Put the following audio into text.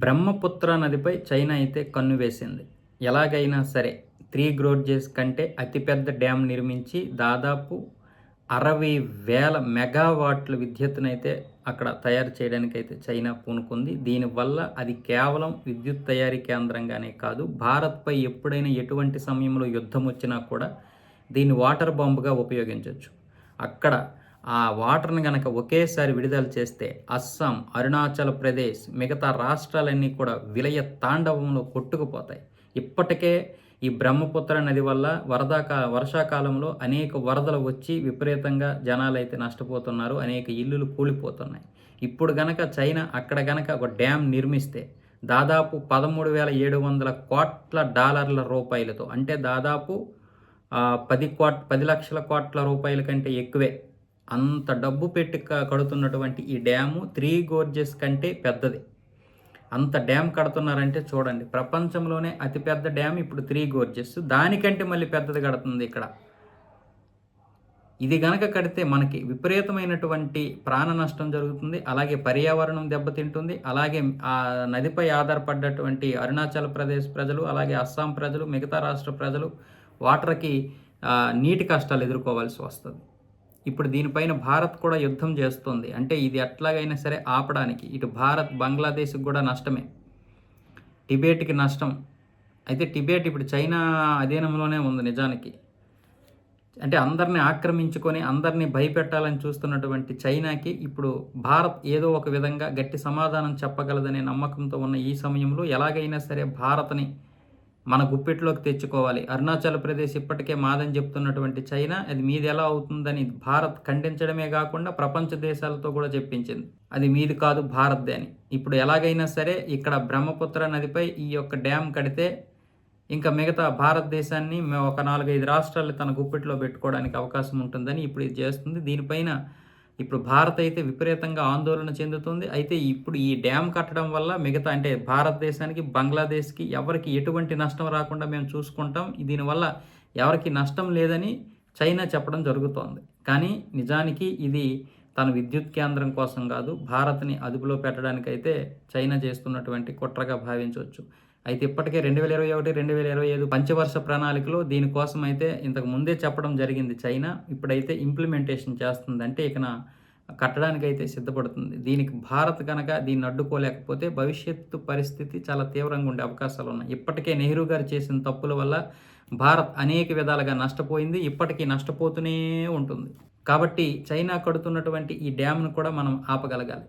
బ్రహ్మపుత్ర నదిపై చైనా అయితే కన్ను వేసింది. ఎలాగైనా సరే త్రీ గ్రోర్జెస్ కంటే అతిపెద్ద డ్యామ్ నిర్మించి దాదాపు అరవై వేల మెగావాట్ల విద్యుత్తునైతే అక్కడ తయారు చేయడానికి అయితే చైనా పూనుకుంది. దీనివల్ల అది కేవలం విద్యుత్ తయారీ కేంద్రంగానే కాదు భారత్పై ఎప్పుడైనా ఎటువంటి సమయంలో యుద్ధం వచ్చినా కూడా దీన్ని వాటర్ బాంబుగా ఉపయోగించవచ్చు అక్కడ ఆ వాటర్ని కనుక ఒకేసారి విడుదల చేస్తే అస్సాం అరుణాచల్ ప్రదేశ్ మిగతా రాష్ట్రాలన్నీ కూడా విలయ తాండవంలో కొట్టుకుపోతాయి. ఇప్పటికే ఈ బ్రహ్మపుత్ర నది వల్ల వరదాకా వర్షాకాలంలో అనేక వరదలు వచ్చి విపరీతంగా జనాలు అయితే నష్టపోతున్నారు అనేక ఇల్లులు కూలిపోతున్నాయి. ఇప్పుడు గనక చైనా అక్కడ గనక ఒక డ్యామ్ నిర్మిస్తే దాదాపు పదమూడు వేల ఏడు వందల కోట్ల డాలర్ల రూపాయలతో అంటే దాదాపు పది కోట్ పది లక్షల కోట్ల రూపాయల కంటే ఎక్కువే అంత డబ్బు పెట్టి కడుతున్నటువంటి ఈ డ్యాము త్రీ గోర్జెస్ కంటే పెద్దది. అంత డ్యామ్ కడుతున్నారంటే చూడండి ప్రపంచంలోనే అతిపెద్ద డ్యామ్ ఇప్పుడు త్రీ గోర్జెస్. దానికంటే మళ్ళీ పెద్దది కడుతుంది ఇక్కడ. ఇది గనక కడితే మనకి విపరీతమైనటువంటి ప్రాణ నష్టం జరుగుతుంది అలాగే పర్యావరణం దెబ్బతింటుంది అలాగే ఆ నదిపై ఆధారపడ్డటువంటి అరుణాచల్ ప్రదేశ్ ప్రజలు అలాగే అస్సాం ప్రజలు మిగతా రాష్ట్ర ప్రజలు వాటర్కి నీటి కష్టాలు ఎదుర్కోవాల్సి వస్తుంది. ఇప్పుడు దీనిపైన భారత్ కూడా యుద్ధం చేస్తుంది. అంటే ఇది ఎట్లాగైనా సరే ఆపడానికి. ఇటు భారత్ బంగ్లాదేశ్కి కూడా నష్టమే. టిబేట్కి నష్టం. అయితే టిబేట్ ఇప్పుడు చైనా అధీనంలోనే ఉంది నిజానికి. అంటే అందరిని ఆక్రమించుకొని అందరినీ భయపెట్టాలని చూస్తున్నటువంటి చైనాకి ఇప్పుడు భారత్ ఏదో ఒక విధంగా గట్టి సమాధానం చెప్పగలదనే నమ్మకంతో ఉన్న ఈ సమయంలో ఎలాగైనా సరే భారత్ని మన గుప్పిట్లోకి తెచ్చుకోవాలి. అరుణాచల్ ప్రదేశ్ ఇప్పటికే మాదని చెప్తున్నటువంటి చైనా అది మీది ఎలా అవుతుందని భారత్ ఖండించడమే కాకుండా ప్రపంచ దేశాలతో కూడా చెప్పించింది. అది మీది కాదు భారత్దే అని. ఇప్పుడు ఎలాగైనా సరే ఇక్కడ బ్రహ్మపుత్ర నదిపై ఈ యొక్క డ్యామ్ కడితే ఇంకా మిగతా భారతదేశాన్ని ఒక నాలుగైదు రాష్ట్రాలు తన గుప్పిట్లో పెట్టుకోవడానికి అవకాశం ఉంటుందని ఇప్పుడు ఇది చేస్తుంది. దీనిపైన ఇప్పుడు భారత్ అయితే విపరీతంగా ఆందోళన చెందుతుంది. అయితే ఇప్పుడు ఈ డ్యామ్ కట్టడం వల్ల మిగతా అంటే భారతదేశానికి బంగ్లాదేశ్కి ఎవరికి ఎటువంటి నష్టం రాకుండా మేము చూసుకుంటాం. దీనివల్ల ఎవరికి నష్టం లేదని చైనా చెప్పడం జరుగుతోంది. కానీ నిజానికి ఇది తన విద్యుత్ కేంద్రం కోసం కాదు భారత్ని అదుపులో పెట్టడానికైతే చైనా చేస్తున్నటువంటి కుట్రగా భావించవచ్చు. అయితే ఇప్పటికే రెండు వేల ఇరవై ఒకటి రెండు వేల ఇరవై ఐదు పంచవర్ష ప్రణాళికలో దీనికోసం అయితే ఇంతకు ముందే చెప్పడం జరిగింది. చైనా ఇప్పుడైతే ఇంప్లిమెంటేషన్ చేస్తుంది అంటే ఇక కట్టడానికైతే సిద్ధపడుతుంది. దీనికి భారత్ కనుక దీన్ని అడ్డుకోలేకపోతే భవిష్యత్తు పరిస్థితి చాలా తీవ్రంగా ఉండే అవకాశాలు ఉన్నాయి. ఇప్పటికే నెహ్రూ గారు చేసిన తప్పుల వల్ల భారత్ అనేక విధాలుగా నష్టపోయింది. ఇప్పటికీ నష్టపోతూనే ఉంటుంది. కాబట్టి చైనా కడుతున్నటువంటి ఈ డ్యామ్ను కూడా మనం ఆపగలగాలి.